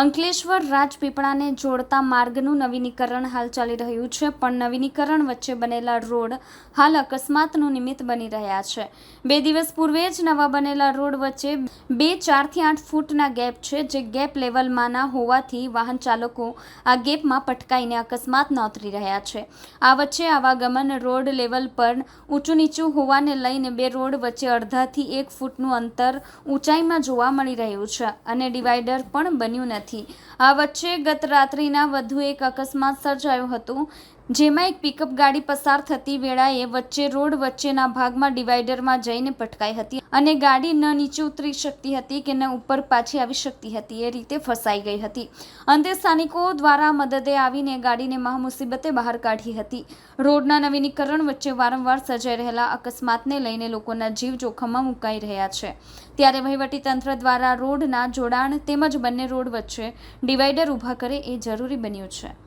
અંકલેશ્વર રાજપીપળાને જોડતા માર્ગનું નવીનીકરણ હાલ ચાલી રહ્યું છે, પણ નવીનીકરણ વચ્ચે બનેલા રોડ હાલ અકસ્માતનું નિમિત્ત બની રહ્યા છે. બે દિવસ પૂર્વે જ નવા બનેલા રોડ વચ્ચે બે ચારથી આઠ ફૂટના ગેપ છે, જે ગેપ લેવલમાંના હોવાથી વાહન ચાલકો આ ગેપમાં પટકાઈને અકસ્માત નોતરી રહ્યા છે. આ વચ્ચે આવાગમન રોડ લેવલ પર ઊંચું નીચું હોવાને લઈને બે રોડ વચ્ચે અડધાથી એક ફૂટનું અંતર ઊંચાઈમાં જોવા મળી રહ્યું છે અને ડિવાઈડર પણ બન્યું નથી. આ વચ્ચે ગત રાત્રિના વધુ એક અકસ્માત સર્જાયો હતો. જેમાં એક પિકઅપ ગાડી પસાર થતી વેળાએ વચ્ચે રોડ વચ્ચેના ભાગમાં ડિવાઈડરમાં જઈને પટકાઈ હતી અને ગાડી ન નીચે ઉતરી શકતી હતી કે ન ઉપર પાછી આવી શકતી હતી, એ રીતે ફસાઈ ગઈ હતી. અંતે સ્થાનિકો દ્વારા મદદે આવીને ગાડીને મહામુસીબતે બહાર કાઢી હતી. રોડના નવીનીકરણ વચ્ચે વારંવાર સર્જાઈ રહેલા અકસ્માતને લઈને લોકોના જીવ જોખમમાં મુકાઈ રહ્યા છે. ત્યારે વહીવટીતંત્ર દ્વારા રોડના જોડાણ તેમજ બંને રોડ વચ્ચે ડિવાઈડર ઊભા કરે એ જરૂરી બન્યું છે.